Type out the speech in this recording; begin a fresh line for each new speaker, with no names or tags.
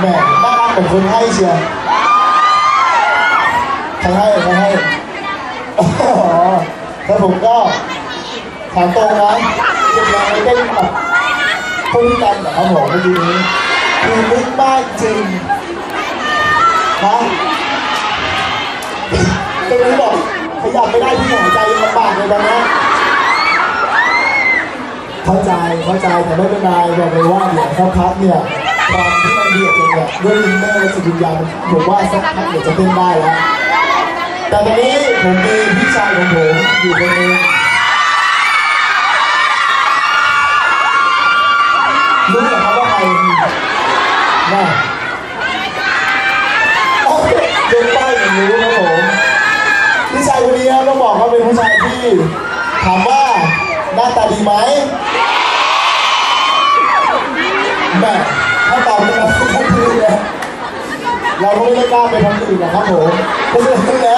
แหมน่ารักเหมือนคนให้เชียร์ใครให้ใครให้อ๋อแล้วผมก็ถามตรงนะจุดแรงไม่ได้แบบพูดกันนะครับผมเมื่อกี้นี้คือลึกมากจริงนะตรงนี้บอกขยับไม่ได้ที่หายใจลำบากเลยตอนนี้เข้าใจเข้าใจแต่ไม่เป็นไรบอกเลยว่าเดี๋ยวสักพักเนี่ยความที่มัน เดือดเนี่ยด้วยอินเนอร์และจิตวิญญาณผมว่าสักพักเดี๋ยวจะเต้นได้แล้ว แต่ตอนนี้ผมมีพี่ชายของผมอยู่คนหนึงรู้เหรอครับว่าใครน่าโอ้ยเดินป้ผมรู้ครับผมพี่ชายคนนี้ครับต้องบอกว่าเป็นผู้ชายที่ถามว่าหน้าตาดีไหมแม่ถ้าตอบ เราก็ไม่ได้กล้าไปทำอื่นนะครับผมเพราะฉะนั้นแล้ว